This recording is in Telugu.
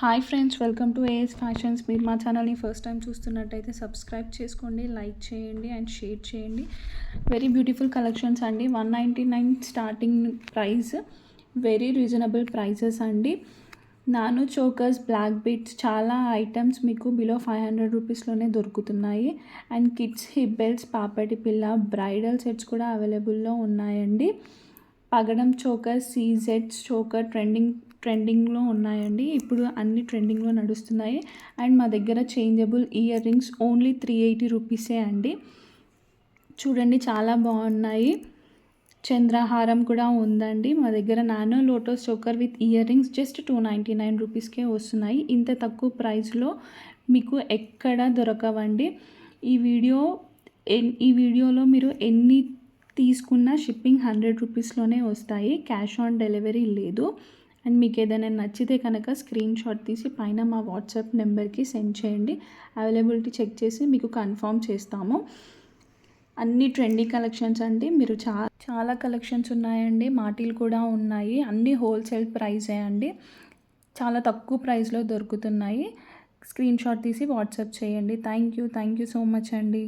Hi friends welcome to AS fashions మీరు మా ఛానల్ని ఫస్ట్ టైం చూస్తున్నట్టయితే సబ్స్క్రైబ్ చేసుకోండి లైక్ చేయండి అండ్ షేర్ చేయండి. వెరీ బ్యూటిఫుల్ కలెక్షన్స్ అండి. One ninety nine starting price very reasonable prices అండి. నాను చోకర్స్ బ్లాక్ బీట్స్ చాలా ఐటమ్స్ మీకు బిలో ఫైవ్ హండ్రెడ్ రూపీస్లోనే దొరుకుతున్నాయి. అండ్ కిడ్స్ హిప్ బెల్ట్స్ పాపటి పిల్ల బ్రైడల్ సెట్స్ కూడా అవైలబుల్లో ఉన్నాయండి. పగడం చోకర్ సీజెట్స్ చోకర్ ట్రెండింగ్ ట్రెండింగ్లో ఉన్నాయండి. ఇప్పుడు అన్ని ట్రెండింగ్లో నడుస్తున్నాయి. అండ్ మా దగ్గర changeable earrings only three eighty రూపీసే అండి. చూడండి చాలా బాగున్నాయి. చంద్రహారం కూడా ఉందండి. మా దగ్గర nano lotus choker with ear rings just two ninety nine రూపీస్కే వస్తున్నాయి. ఇంత తక్కువ ప్రైస్లో మీకు ఎక్కడ దొరకవండి. ఈ వీడియో ఈ వీడియోలో మీరు ఎన్ని తీసుకున్న షిప్పింగ్ హండ్రెడ్ రూపీస్లోనే వస్తాయి. క్యాష్ ఆన్ డెలివరీ లేదు. అండ్ మీకు ఏదైనా నచ్చితే కనుక స్క్రీన్ షాట్ తీసి పైన మా వాట్సాప్ నెంబర్కి సెండ్ చేయండి. అవైలబిలిటీ చెక్ చేసి మీకు కన్ఫర్మ్ చేస్తాము. అన్ని ట్రెండీ కలెక్షన్స్ అండి. మీరు చా చాలా కలెక్షన్స్ ఉన్నాయండి. మాటీలు కూడా ఉన్నాయి. అన్ని హోల్సేల్ ప్రైజే అండి. చాలా తక్కువ ప్రైస్లో దొరుకుతున్నాయి. స్క్రీన్ షాట్ తీసి వాట్సాప్ చేయండి. Thank you. Thank you so much అండి.